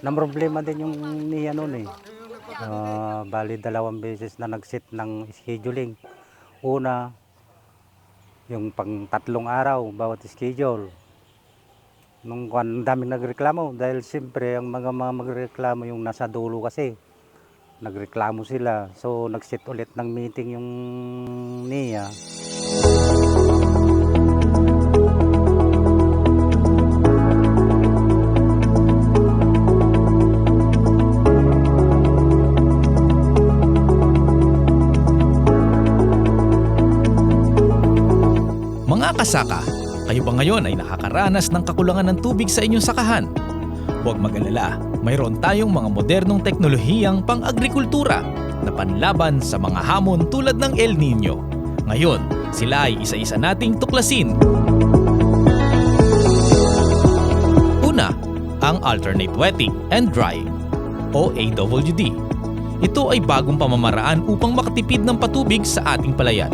na problema din yung niya noon eh. Ah, bali dalawang beses na nag-set ng scheduling. Una, yung pang tatlong araw bawat schedule. Nung kwan, ang daming nagreklamo dahil siyempre ang mga mga magreklamo yung nasa dulo kasi nagreklamo sila. So nag-set ulit ng meeting yung niya. Mga kasaka, kayo ba ngayon ay nakakaranas ng kakulangan ng tubig sa inyong sakahan? Huwag mag-alala, mayroon tayong mga modernong teknolohiyang pang-agrikultura na panlaban sa mga hamon tulad ng El Nino. Ngayon, sila ay isa-isa nating tuklasin. Una, ang Alternate Wetting and Drying o AWD. Ito ay bagong pamamaraan upang makatipid ng patubig sa ating palayan.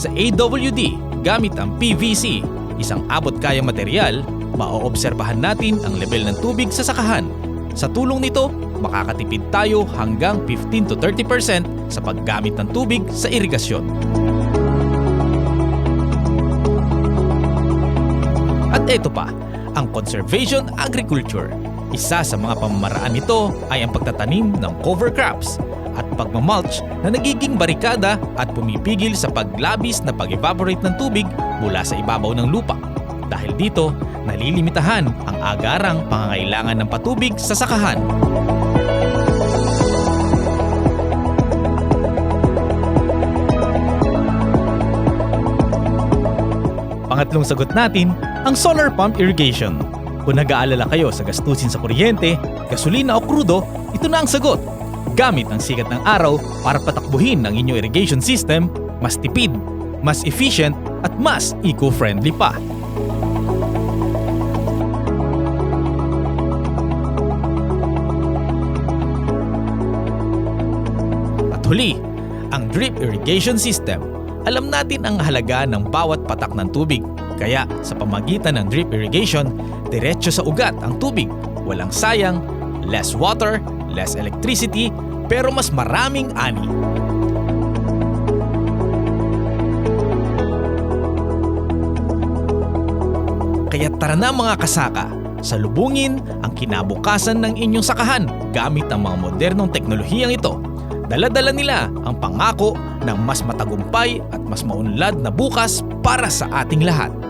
Sa AWD, gamit ang PVC, isang abot-kayang material, maoobserbahan natin ang level ng tubig sa sakahan. Sa tulong nito, makakatipid tayo hanggang 15 to 30% sa paggamit ng tubig sa irigasyon. At ito pa, ang conservation agriculture. Isa sa mga pamamaraan nito ay ang pagtatanim ng cover crops at pagmamulch na nagiging barikada at pumipigil sa paglabis na pag-evaporate ng tubig mula sa ibabaw ng lupa. Dahil dito, nalilimitahan ang agarang pangangailangan ng patubig sa sakahan. Pangatlong sagot natin, ang solar pump irrigation. Kung nag-aalala kayo sa gastusin sa kuryente, gasolina o krudo, ito na ang sagot. Gamit ang sikat ng araw para patakbuhin ang inyong irrigation system, mas tipid, mas efficient at mas eco-friendly pa. At huli, ang drip irrigation system. Alam natin ang halaga ng bawat patak ng tubig. Kaya sa pamagitan ng drip irrigation, diretso sa ugat ang tubig. Walang sayang, less water, less electricity, pero mas maraming ani. Kaya tara na mga kasaka, salubungin ang kinabukasan ng inyong sakahan gamit ang mga modernong teknolohiyang ito. Dala-dala nila ang pangako ng mas matagumpay at mas maunlad na bukas para sa ating lahat.